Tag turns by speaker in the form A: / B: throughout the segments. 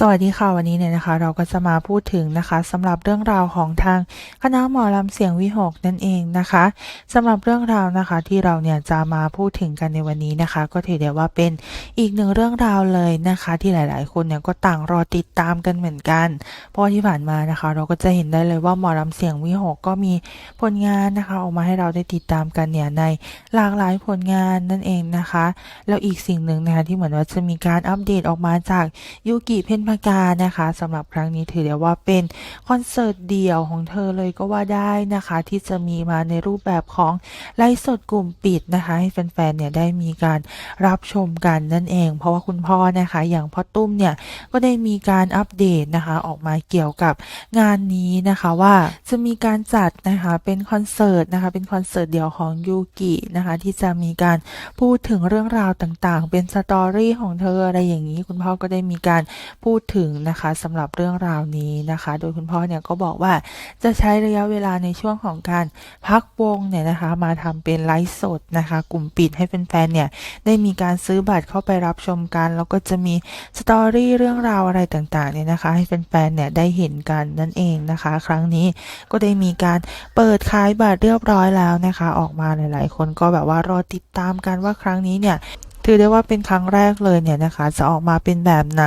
A: สวัสดีค่ะวันนี้เนี่ยนะคะ เราก็จะมาพูดถึงนะคะสำหรับเรื่องราวของทางคณะหมอลำเสียงวิหกนั่นเองนะคะสำหรับเรื่องราวนะคะที่เราเนี่ยจะมาพูดถึงกันในวันนี้นะคะ ก็ถือได้ว่าเป็นอีกหนึ่งเรื่องราวเลยนะคะ ที่หลาย ๆ คนเนี่ยก็ต่างรอติดตามกันเหมือนกัน เพราะที่ผ่านมานะคะ เราก็จะเห็นได้เลยว่าหมอลำเสียงวิหกก็มีผลงานนะคะ ออกมาให้เราได้ติดตามกันเนี่ยในหลากหลายผลงานนั่นเองนะคะแล้วอีกสิ่งหนึ่งนะคะที่เหมือนว่าจะมีการอัปเดตออกมาจากยูกิเพนพากานะคะสำหรับครั้งนี้ถือได้ว่าเป็นคอนเสิร์ตเดี่ยวของเธอเลยก็ว่าได้นะคะ ที่จะมีมาในรูปแบบของไลฟ์สดกลุ่มปิดนะคะ ให้แฟนๆเนี่ยได้มีการรับชมกันนั่นเอง เพราะว่าคุณพ่อนะคะ อย่างพ่อตุ้มเนี่ยก็ได้มีการอัปเดตนะคะออกมาเกี่ยวกับงานนี้นะคะว่าจะมีการจัดนะคะเป็นคอนเสิร์ตนะคะเป็นคอนเสิร์ตเดี่ยวของยูกินะคะที่จะมีการพูดถึงเรื่องราวต่างๆ เป็นสตอรี่ของเธออะไรอย่างนี้ คุณพ่อก็ได้มีการพูดดถึงนะคะสำหรับเรื่องราวนี้นะคะ โดยคุณพ่อเนี่ยก็บอกว่าจะใช้ระยะเวลาในช่วงของการพักวงเนี่ยนะคะ มาทำเป็นไลฟ์สดนะคะ กลุ่มปิดให้แฟนๆเนี่ยได้มีการซื้อบัตรเข้าไปรับชมกัน แล้วก็จะมีสตอรี่เรื่องราวอะไรต่างๆเนี่ยนะคะให้แฟนๆเนี่ยได้เห็นกันนั่นเองนะคะ ครั้งนี้ก็ได้มีการเปิดขายบัตรเรียบร้อยแล้วนะคะ ออกมาหลาย ๆ คนก็แบบว่ารอติดตามกันว่าครั้งนี้เนี่ย ถือได้ว่าเป็นครั้งแรกเลยเนี่ยนะคะ จะออกมาเป็นแบบไหน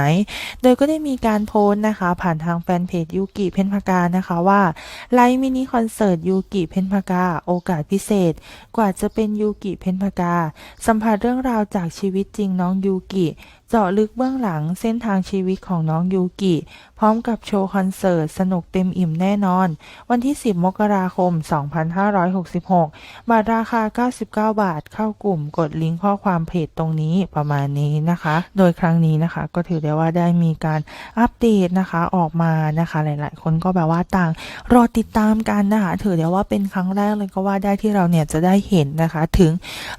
A: โดยก็ได้มีการโพสต์นะคะ ผ่านทางแฟนเพจยูกิเพนพากานะคะว่าไลฟ์มินิคอนเสิร์ตยูกิเพนพากาโอกาสพิเศษ กว่าจะเป็นยูกิเพนพากาสัมผัสเรื่องราวจากชีวิตจริงน้องยูกิ เจาะลึกเบื้องหลังเส้นทางชีวิตของน้องยูกิ พร้อมกับโชว์คอนเสิร์ตสนุกเต็มอิ่มแน่นอน วันที่ 10 มกราคม 2566บาทราคา 99 บาทเข้ากลุ่มกดลิงก์ข้อความเพจตรงนี้ประมาณนี้นะคะ โดยครั้งนี้นะคะ ก็ถือได้ว่าได้มีการอัปเดตนะคะออกมานะคะ หลายๆ คนก็แบบว่าต่าง รอติดตามกันนะคะ ถือได้ว่าเป็นครั้งแรกเลยก็ว่าได้ที่เราเนี่ยจะได้เห็นนะคะ ถึง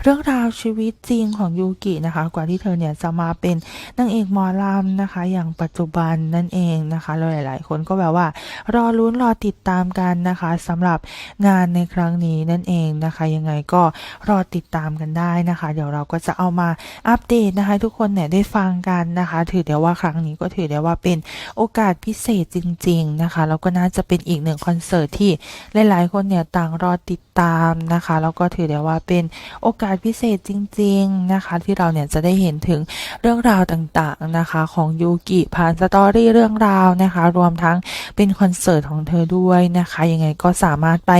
A: เรื่องราวชีวิตจริงของยูกินะคะ กว่าที่เธอเนี่ยจะมาเป็นนางเอกหมอลำนะคะ อย่างปัจจุบันนั่นเองนะคะแล้วหลายๆ คนก็แบบว่า รอลุ้นรอติดตามกันนะคะสำหรับงานในครั้งนี้นั่นเองนะคะ ยังไงก็รอติดตามกันได้นะคะ เดี๋ยวเราก็จะเอามาอัปเดตนะคะ ทุกคนเนี่ยได้ฟังกันนะคะ ถือได้ว่าครั้งนี้ก็ถือได้ว่าเป็นโอกาสพิเศษจริง ๆนะคะแล้วก็น่าจะเป็นอีกหนึ่งคอนเสิร์ตที่หลาย ๆ คนเนี่ยต่างรอติดตามนะคะแล้วก็ถือได้ว่าเป็นโอกาสพิเศษจริง ๆนะคะ ที่เราเนี่ยจะได้เห็นถึงเรื่องราวดาวต่างๆนะคะ ของยูกิผ่านสตอรี่เรื่องราวนะคะ รวมทั้งเป็นคอนเสิร์ตของเธอด้วยนะคะยังไงก็สามารถไป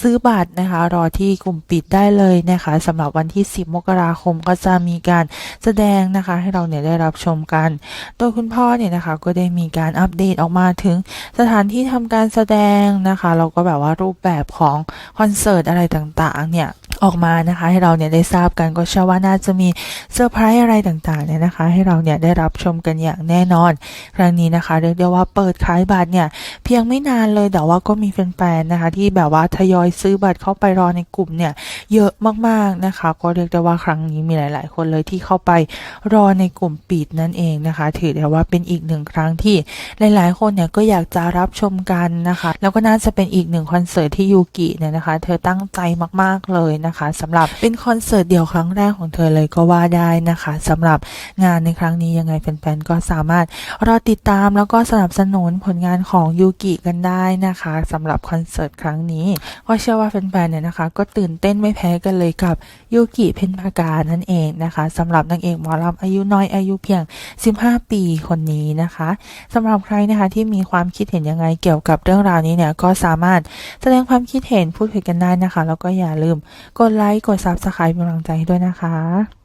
A: ซื้อบัตรนะคะ รอที่กลุ่มปิดได้เลยนะคะสำหรับวันที่ 10 มกราคมก็จะมีการแสดงนะคะ ให้เราเนี่ยได้รับชมกัน โดยคุณพ่อเนี่ยนะคะก็ได้มีการอัปเดตออกมาถึงสถานที่ทำการแสดงนะคะแล้วก็แบบว่ารูปแบบของคอนเสิร์ตอะไรต่างๆเนี่ย ออกมานะคะ ให้เราเนี่ยได้ทราบกันก็เชื่อว่าน่าจะมีเซอร์ไพรส์อะไรต่างๆเนี่ยนะคะ ให้เราเนี่ยได้รับชมกันอย่างแน่นอน ครั้งนี้นะคะเรียกได้ว่าเปิดขายบัตรเนี่ยเพียงไม่นานเลยแต่ว่าก็มีแฟนๆนะคะที่แบบว่าทยอยซื้อบัตรเข้าไปรอในกลุ่มเนี่ยเยอะมากๆนะคะ ก็เรียกได้ว่าครั้งนี้มีหลาย ๆ คนเลยที่เข้าไปรอในกลุ่มปิดนั่นเองนะคะ ถือได้ว่าเป็นอีกหนึ่งครั้งที่หลายๆ คนเนี่ยก็อยากจะรับชมกันนะคะ แล้วก็น่าจะเป็นอีกหนึ่งคอนเสิร์ตที่ยูกิเนี่ยนะคะ เธอตั้งใจมากๆเลยนะคะสำหรับเป็นคอนเสิร์ตเดี่ยวครั้งแรกของเธอเลยก็ว่าได้นะคะสำหรับงานในครั้งนี้ยังไงแฟนๆก็สามารถรอติดตามแล้วก็สนับสนุนผลงานของยูกิกันได้นะคะสำหรับคอนเสิร์ตครั้งนี้ก็เชื่อว่าแฟนๆเนี่ยนะคะ ก็ตื่นเต้นไม่แพ้กันเลยกับยูกิเพนพากานั่นเองนะคะสำหรับนางเอกหมอลำอายุน้อยอายุเพียง 15 ปีคนนี้นะคะสำหรับใครนะคะที่มีความคิดเห็นยังไงเกี่ยวกับเรื่องราวนี้เนี่ยก็สามารถแสดงความคิดเห็นพูดคุยกันได้นะคะ แล้วก็อย่าลืมกดไลค์ กดซับสไครป์เป็นกำลังใจให้ด้วยนะคะ